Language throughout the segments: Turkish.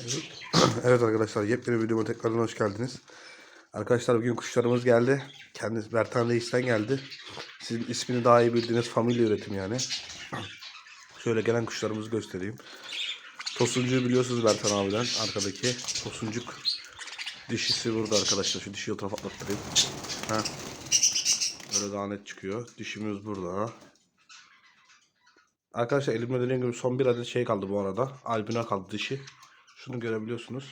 Evet. evet arkadaşlar yepyeni videoma tekrardan hoş geldiniz. Arkadaşlar bugün kuşlarımız geldi. Kendisi Bertan Reis'ten geldi. Sizin ismini daha iyi bildiğiniz familya üretim yani. Şöyle gelen kuşlarımızı göstereyim. Tosuncuğu biliyorsunuz Bertan abiden arkadaki. Tosuncuk dişisi burada arkadaşlar. Şu dişiyi o tarafa atlattırayım. Ha. Böyle daha net çıkıyor. Dişimiz burada. Arkadaşlar elimde dediğim gibi son bir adet şey kaldı bu arada. Albina kaldı dişi. Şunu görebiliyorsunuz.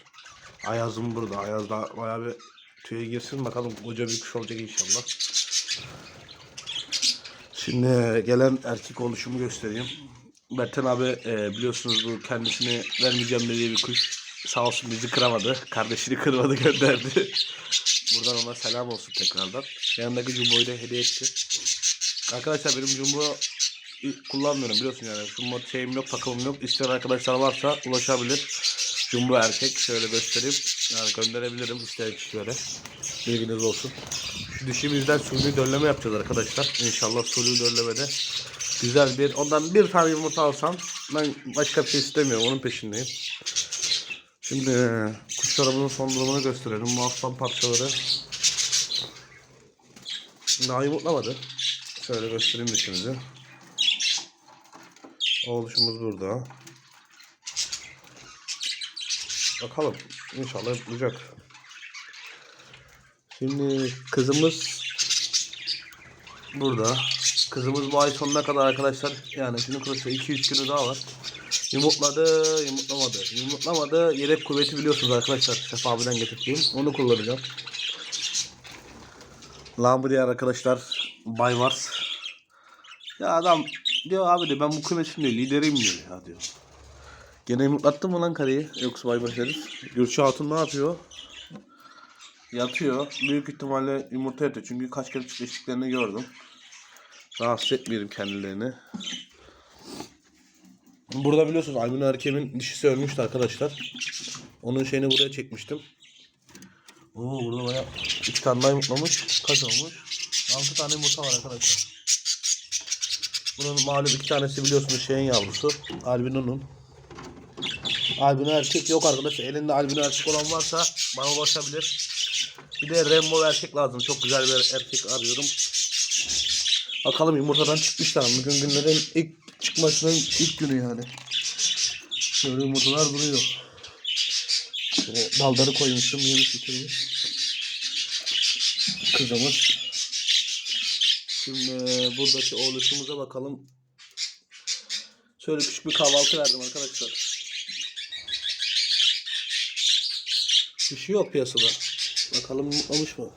Ayazım burada. Ayaz da bayağı bir tüye girsin. Bakalım koca bir kuş olacak inşallah. Şimdi gelen erkek oluşumu göstereyim. Berten abi e, biliyorsunuz bu kendisini vermeyeceğim dediği bir kuş. Sağ olsun bizi kıramadı. Kardeşini kırmadı gönderdi. Buradan ona selam olsun tekrardan. Yanındaki Jumbo'yu da hediye etti. Arkadaşlar benim Jumbo kullanmıyorum biliyorsun yani. Jumbo şeyim yok, takımım yok. İsteyen arkadaşlar varsa ulaşabilir. Jumbo erkek şöyle göstereyim. Yani gönderebilirim isteyen kişilere. Bilginiz olsun. Şu dişimizden suni dölleme yapacağız arkadaşlar. İnşallah suni döllemede güzel bir ondan bir tane yumurta alsam ben başka bir şey istemiyorum. Onun peşindeyim. Şimdi e, kuşlarımızın son durumunu gösterelim. Bu aslan parçaları daha yumurtlamadı. Şöyle göstereyim dişimizi. Oluşumuz burada. Bakalım. İnşallah yapılacak. Şimdi kızımız burada. Kızımız bu ay sonuna kadar arkadaşlar yani şimdi kırılsa 2-3 günü daha var. Yumurtladı, yumurtlamadı. Yumurtlamadı. Yedek kuvveti biliyorsunuz arkadaşlar. Şef abiden getirdiğim. Onu kullanacağım. Lambriyer arkadaşlar. Bay Vars. Ya adam diyor abi de ben bu kümesin diyor lideriyim diyor ya diyor. Gene yumurtlattın mı lan kareyi? Yoksa Bay Vars herif. Gülşah Hatun ne yapıyor? Yatıyor. Büyük ihtimalle yumurta yatıyor. Çünkü kaç kere çiftleştiklerini gördüm. Rahatsız etmeyelim kendilerini. Burada biliyorsunuz Almina Erkem'in dişisi ölmüştü arkadaşlar. Onun şeyini buraya çekmiştim. Oo burada baya 3 tane daha yumurtlamış. Kaç olmuş? 6 tane yumurta var arkadaşlar. Bunun malum iki tanesi biliyorsunuz şeyin yavrusu. Albino'nun. Albino erkek yok arkadaşlar. Elinde albino erkek olan varsa bana ulaşabilir. Bir de Rainbow erkek lazım. Çok güzel bir erkek arıyorum. Bakalım yumurtadan çıkmışlar. Bugün günlerin ilk çıkmasının ilk günü yani. Şöyle yumurtalar duruyor. Şöyle dalları koymuştum. Yemiş bitirmiş. Kızımız. Şimdi buradaki oluşumuza bakalım. Şöyle küçük bir kahvaltı verdim arkadaşlar. Şey yok piyasada. Bakalım yumurtlamış mı?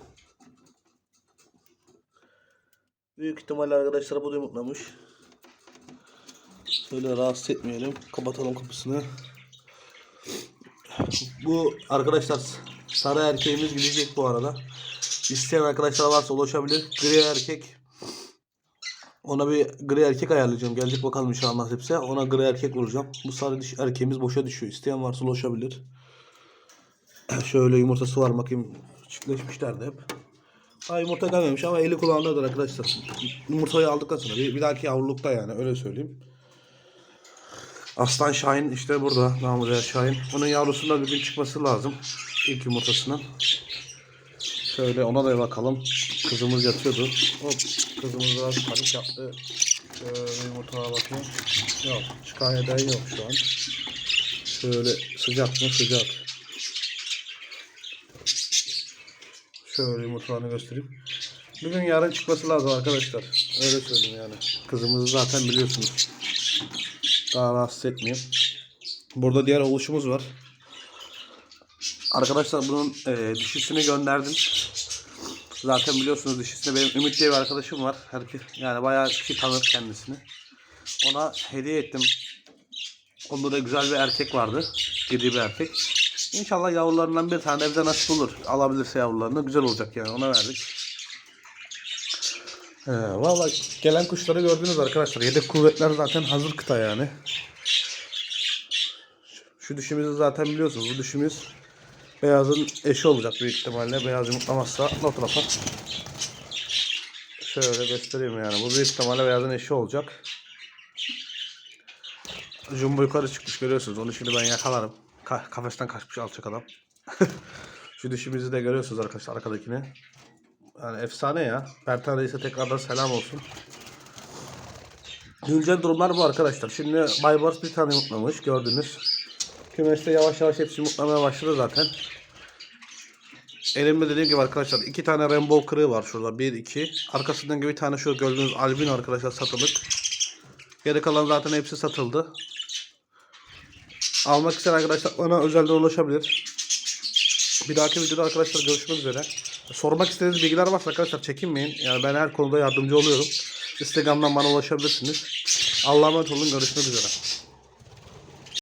Büyük ihtimalle arkadaşlar bu da yumurtlamış. Şöyle rahatsız etmeyelim. Kapatalım kapısını. Bu arkadaşlar sarı erkeğimiz gidecek bu arada. İsteyen arkadaşlar varsa ulaşabilir. Gri erkek. Ona bir gri erkek ayarlayacağım. Gelecek bakalım inşallah nasipse. Ona gri erkek vuracağım. Bu sarı diş erkeğimiz boşa düşüyor. İsteyen varsa ulaşabilir. Şöyle yumurtası var bakayım. Çiftleşmişler de hep. Ha yumurta gelmemiş ama eli kulağındadır arkadaşlar. Yumurtayı aldıktan sonra bir, bir dahaki yavrulukta yani öyle söyleyeyim. Aslan Şahin işte burada. Namıca Şahin. Onun yavrusunda bir gün çıkması lazım. İlk yumurtasının. Şöyle ona da bakalım. Kızımız yatıyordu. Hop kızımız biraz panik yaptı. Şöyle yumurtaya bakayım. Yok. Eden yok şu an. Şöyle sıcak mı sıcak. Şöyle yumurtalarını göstereyim. Bugün yarın çıkması lazım arkadaşlar. Öyle söyleyeyim yani. Kızımızı zaten biliyorsunuz. Daha rahatsız etmeyeyim. Burada diğer oluşumuz var. Arkadaşlar bunun e, dişisini gönderdim. Zaten biliyorsunuz dişisini benim Ümit diye bir arkadaşım var. Herkes yani bayağı kişi tanır kendisini. Ona hediye ettim. Onda da güzel bir erkek vardı. Gidi bir erkek. İnşallah yavrularından bir tane de bize nasip olur. Alabilirse yavrularını güzel olacak yani ona verdik. Ee, Valla gelen kuşları gördünüz arkadaşlar. Yedek kuvvetler zaten hazır kıta yani. Şu dişimizi zaten biliyorsunuz. Bu dişimiz beyazın eşi olacak büyük ihtimalle. Beyaz yumurtlamazsa o tarafa. Şöyle göstereyim yani. Bu büyük ihtimalle beyazın eşi olacak. Jumbo yukarı çıkmış görüyorsunuz. Onu şimdi ben yakalarım. Ka- kafesten kaçmış alçak adam. Şu dişimizi de görüyorsunuz arkadaşlar arkadakini. Yani efsane ya. Bertan Reis'e tekrardan selam olsun. Güncel durumlar bu arkadaşlar. Şimdi Baybars bir tane yumurtlamış gördünüz. Kümeste yavaş yavaş hepsi yumurtlamaya başladı zaten. Elimde dediğim gibi arkadaşlar iki tane rainbow kırığı var şurada. Bir iki. Arkasından gibi bir tane şu gördüğünüz albino arkadaşlar satılık. Geri kalan zaten hepsi satıldı. Almak isteyen arkadaşlar bana özelden ulaşabilir. Bir dahaki videoda arkadaşlar görüşmek üzere. Sormak istediğiniz bilgiler varsa arkadaşlar çekinmeyin. Yani ben her konuda yardımcı oluyorum. Instagram'dan bana ulaşabilirsiniz. Allah'a emanet olun. Görüşmek üzere.